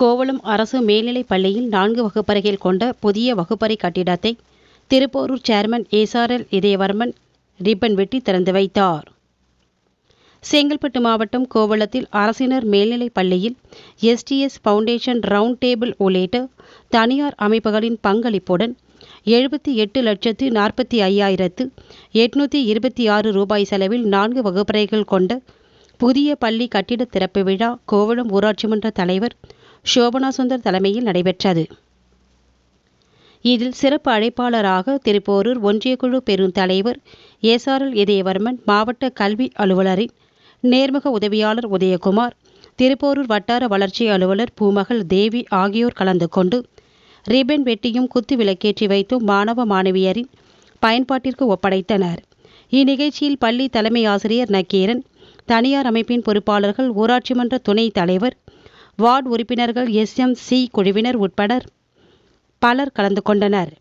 கோவளம் அரசு மேல்நிலைப் பள்ளியில் நான்கு வகுப்பறைகள் கொண்ட புதிய வகுப்பறை கட்டிடத்தை திருப்போரூர் சேர்மன் ஏசாரல் இதயவர்மன் ரிப்பன் வெட்டி திறந்து வைத்தார். செங்கல்பட்டு மாவட்டம் கோவளத்தில் அரசினர் மேல்நிலைப் பள்ளியில் எஸ்டிஎஸ் ஃபவுண்டேஷன் ரவுண்ட் டேபிள் உள்ளிட்ட தனியார் அமைப்புகளின் பங்களிப்புடன் எழுபத்தி எட்டு லட்சத்து நாற்பத்தி ஐயாயிரத்து எட்நூற்றி இருபத்தி ஆறு ரூபாய் செலவில் நான்கு வகுப்பறைகள் கொண்ட புதிய பள்ளி கட்டிட திறப்பு விழா கோவளம் ஊராட்சி மன்ற தலைவர் சோபனா சுந்தர் தலைமையில் நடைபெற்றது. இதில் சிறப்பு அழைப்பாளராக திருப்போரூர் ஒன்றியக்குழு பெரும் தலைவர் எஸ்ஆர்எல் இதயவர்மன் மாவட்ட கல்வி அலுவலரின் நேர்முக உதவியாளர் உதயகுமார் திருப்போரூர் வட்டார வளர்ச்சி அலுவலர் பூமகள் தேவி ஆகியோர் கலந்து கொண்டு ரிப்பன் வெட்டியும் குத்து விளக்கேற்றி வைத்தும் மாணவ மாணவியரின் பயன்பாட்டிற்கு ஒப்படைத்தனர். இந்நிகழ்ச்சியில் பள்ளி தலைமை ஆசிரியர் நக்கீரன் தனியார் அமைப்பின் பொறுப்பாளர்கள் ஊராட்சி மன்ற துணைத் தலைவர் வார்டு உறுப்பினர்கள் எஸ்எம்சி குழுவினர் உட்பட பலர் கலந்து கொண்டனர்.